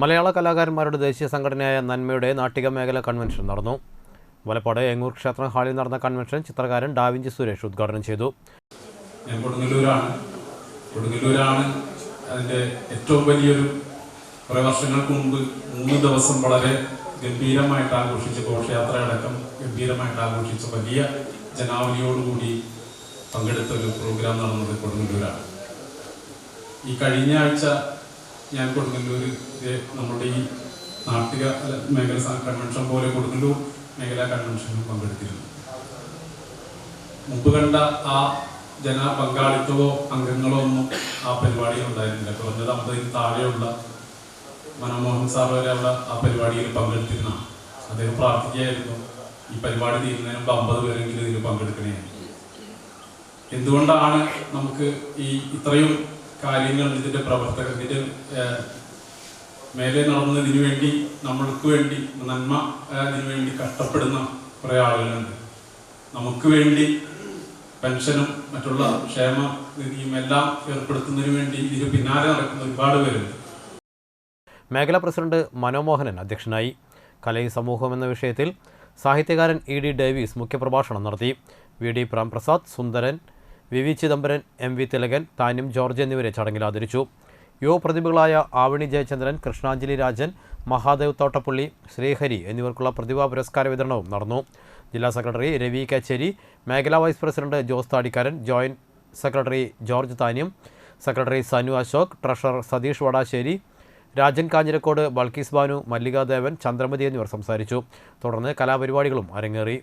മലയാള കലാകാരന്മാരുടെ ദേശീയ സംഘടനയായ നന്മയുടെ നാട്ടിക മേഖല കൺവെൻഷൻ നടന്നു. വലപ്പാട് എങ്ങൂർ ക്ഷേത്രം ഹാളിൽ നടന്ന കൺവെൻഷൻ ചിത്രകാരൻ ഡാവിഞ്ചി സുരേഷ് ഉദ്ഘാടനം ചെയ്തു. ഞാൻ കൊടുങ്ങല്ലൂരാണ്. കൊടുങ്ങല്ലൂരാണ് അതിന്റെ ഏറ്റവും വലിയൊരു കുറേ വർഷങ്ങൾക്ക് മുമ്പ് മൂന്ന് ദിവസം വളരെ ഗംഭീരമായിട്ട് ആഘോഷിച്ച ഘോഷയാത്രയടക്കം ഗംഭീരമായിട്ട് ആഘോഷിച്ച വലിയ ജനാവലിയോടുകൂടി പങ്കെടുത്ത ഒരു പ്രോഗ്രാം നടന്നത് കൊടുങ്ങല്ലൂരാണ്. ഈ കഴിഞ്ഞ ആഴ്ച ഞാൻ കൊടുങ്ങല്ലൂർ നമ്മുടെ ഈ നാട്ടിക മേഖല കൺവെൻഷൻ പോലെ കൊടുങ്ങല്ലൂർ മേഖലാ കൺവെൻഷനിൽ പങ്കെടുത്തിരുന്നു. മുമ്പ് കണ്ട ആ ജന പങ്കാളിത്തമോ അംഗങ്ങളോ ഒന്നും ആ പരിപാടിയിൽ ഉണ്ടായിരുന്നില്ല. കുറഞ്ഞത് അമ്പതിന് താഴെയുള്ള മനമോഹൻ സാർ വരെ അവിടെ ആ പരിപാടിയിൽ പങ്കെടുത്തിരുന്ന അദ്ദേഹം പ്രാർത്ഥിക്കുകയായിരുന്നു ഈ പരിപാടി തീരുന്നതിന് മുമ്പ് അമ്പത് പേരെങ്കിലും ഇതിൽ പങ്കെടുക്കണേ. എന്തുകൊണ്ടാണ് നമുക്ക് ഈ ഇത്രയും കാര്യങ്ങൾ ഇതിന്റെ പ്രവർത്തകർ ഇതിന്റെ മേലെ നടന്നതിന് വേണ്ടി നമ്മൾക്ക് വേണ്ടി നന്മ അതിനു വേണ്ടി കഷ്ടപ്പെടുന്ന കുറെ ആളുകളുണ്ട്. നമുക്ക് വേണ്ടി പെൻഷനും മറ്റുള്ള ക്ഷേമ നിധിയും എല്ലാം ഏർപ്പെടുത്തുന്നതിന് വേണ്ടി ഇതിന് പിന്നാലെ നടക്കുന്ന ഒരുപാട് പേരുണ്ട്. മേഖലാ പ്രസിഡന്റ് മനോമോഹനൻ അധ്യക്ഷനായി. കലയും സമൂഹം എന്ന വിഷയത്തിൽ സാഹിത്യകാരൻ ഇ ഡി ഡേവീസ് മുഖ്യപ്രഭാഷണം നടത്തി. V D പ്രാംപ്രസാദ് Sundaran V V Chidambaran M V Thilakan താനും ജോർജ് എന്നിവരെ ചടങ്ങിൽ ആദരിച്ചു. യുവ പ്രതിഭകളായ ആവണി ജയചന്ദ്രൻ കൃഷ്ണാഞ്ജലി രാജൻ മഹാദേവ് തോട്ടപ്പള്ളി ശ്രീഹരി എന്നിവർക്കുള്ള പ്രതിഭാ പുരസ്കാര വിതരണവും നടന്നു. ജില്ലാ സെക്രട്ടറി രവി കച്ചേരി മേഖലാ vice president Jose താടിക്കാരൻ joint secretary George Thanyam secretary Sanu Ashok treasurer Satheesh Vadassery Rajan Kanjirakode Balkees Banu Mallikadevan Chandramathi എന്നിവർ സംസാരിച്ചു. തുടർന്ന് കലാപരിപാടികളും അരങ്ങേറി.